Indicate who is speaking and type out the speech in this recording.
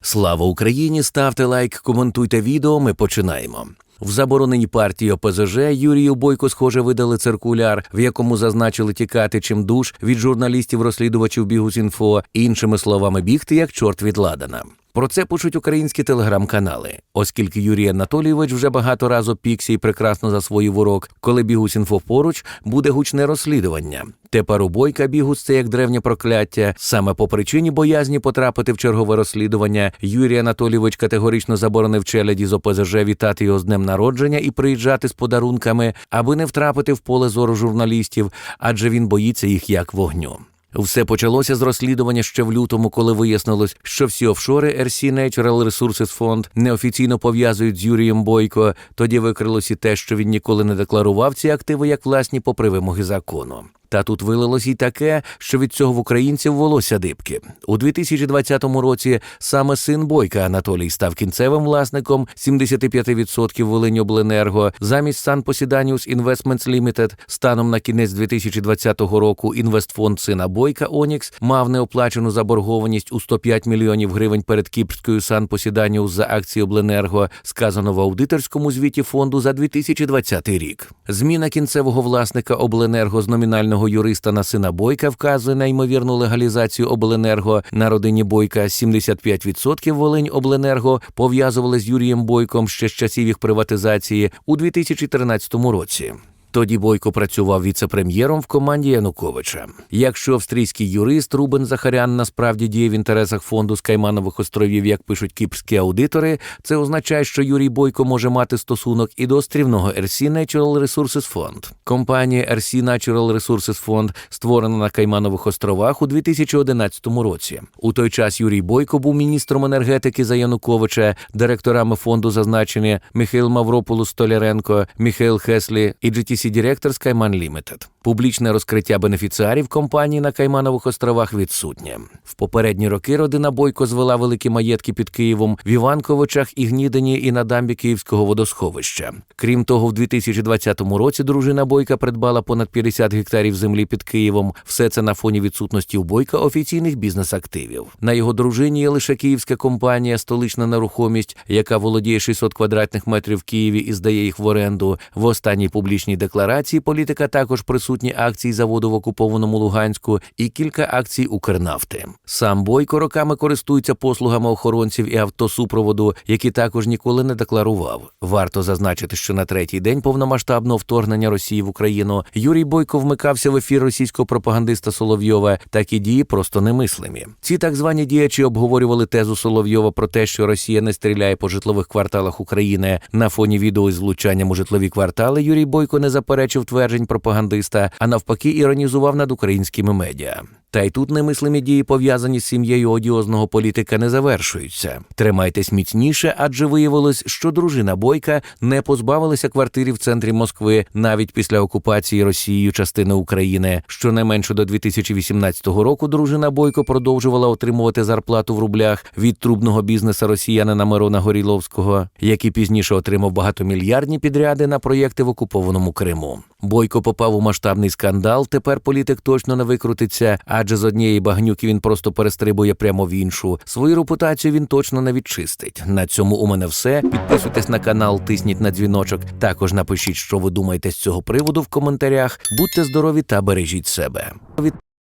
Speaker 1: Слава Україні! Ставте лайк, коментуйте відео. Ми починаємо. В забороненій партії ОПЗЖ Юрію Бойко, схоже, видали циркуляр, в якому зазначили тікати чим душ від журналістів-розслідувачів Бігус.Інфо, іншими словами, бігти як чорт від ладана. Про це пишуть українські телеграм-канали, оскільки Юрій Анатолійович вже багато разу пікся і прекрасно засвоїв урок, коли Бігус.Інфо поруч буде гучне розслідування. Тепер у Бойка Бігус це як древнє прокляття. Саме по причині боязні потрапити в чергове розслідування Юрій Анатолійович категорично заборонив челяді з ОПЗЖ вітати його з днем народження і приїжджати з подарунками, аби не втрапити в поле зору журналістів, адже він боїться їх як вогню. Все почалося з розслідування ще в лютому, коли вияснилось, що всі офшори RC Natural Resources Fund неофіційно пов'язують з Юрієм Бойко. Тоді викрилось і те, що він ніколи не декларував ці активи як власні попри вимоги закону. Та тут вилилось і таке, що від цього в українців волосся дибки. У 2020 році саме син Бойка Анатолій став кінцевим власником 75% Волиньобленерго замість Сан Посіданіус Investments Limited. Станом на кінець 2020 року інвестфонд сина Бойка Онікс мав неоплачену заборгованість у 105 мільйонів гривень перед Кіпрською Сан Посіданіус за акції Обленерго, сказано в аудиторському звіті фонду за 2020 рік. Зміна кінцевого власника Обленерго з номінального юриста на сина Бойка вказує на ймовірну легалізацію Обленерго на родині Бойка. 75% Волинь Обленерго пов'язували з Юрієм Бойком ще з часів їх приватизації у 2013 році. Тоді Бойко працював віце-прем'єром в команді Януковича. Якщо австрійський юрист Рубен Захарян насправді діє в інтересах фонду з Кайманових островів, як пишуть кіпрські аудитори, це означає, що Юрій Бойко може мати стосунок і до острівного RC Natural Resources Fund. Компанія RC Natural Resources Fund створена на Кайманових островах у 2011 році. У той час Юрій Бойко був міністром енергетики за Януковича. Директорами фонду зазначені Михайло Мавропулус Столяренко, Михайло Хеслі і GTC директор з Кайман Limited. Публічне розкриття бенефіціарів компанії на Кайманових островах відсутнє. В попередні роки родина Бойко звела великі маєтки під Києвом в Іванковичах і Гнідині і на дамбі Київського водосховища. Крім того, в 2020 році дружина Бойка придбала понад 50 гектарів землі під Києвом. Все це на фоні відсутності у Бойка офіційних бізнес-активів. На його дружині є лише київська компанія Столична нерухомість, яка володіє 600 квадратних метрів в Києві і здає їх в оренду. В останній публічній декларації політика також присутні акції заводу в окупованому Луганську і кілька акцій Укрнафти. Сам Бойко роками користується послугами охоронців і автосупроводу, які також ніколи не декларував. Варто зазначити, що на третій день повномасштабного вторгнення Росії в Україну Юрій Бойко вмикався в ефір російського пропагандиста Соловйова. Такі дії просто немислимі. Ці так звані діячі обговорювали тезу Соловйова про те, що Росія не стріляє по житлових кварталах України. На фоні відео із влучанням у житлові квартали Юрій Бойко не заперечив тверджень пропагандиста, а навпаки, іронізував над українськими медіа. Та й тут немислимі дії, пов'язані з сім'єю одіозного політика, не завершуються. Тримайтесь міцніше, адже виявилось, що дружина Бойка не позбавилася квартири в центрі Москви навіть після окупації Росією частини України. Щонайменше до 2018 року дружина Бойко продовжувала отримувати зарплату в рублях від трубного бізнеса росіянина Мирона Горіловського, який пізніше отримав багатомільярдні підряди на проєкти в окупованому Криму. Бойко попав у масштабний скандал. Тепер політик точно не викрутиться, адже з однієї багнюки він просто перестрибує прямо в іншу. Свою репутацію він точно не відчистить. На цьому у мене все. Підписуйтесь на канал, тисніть на дзвіночок. Також напишіть, що ви думаєте з цього приводу в коментарях. Будьте здорові та бережіть себе.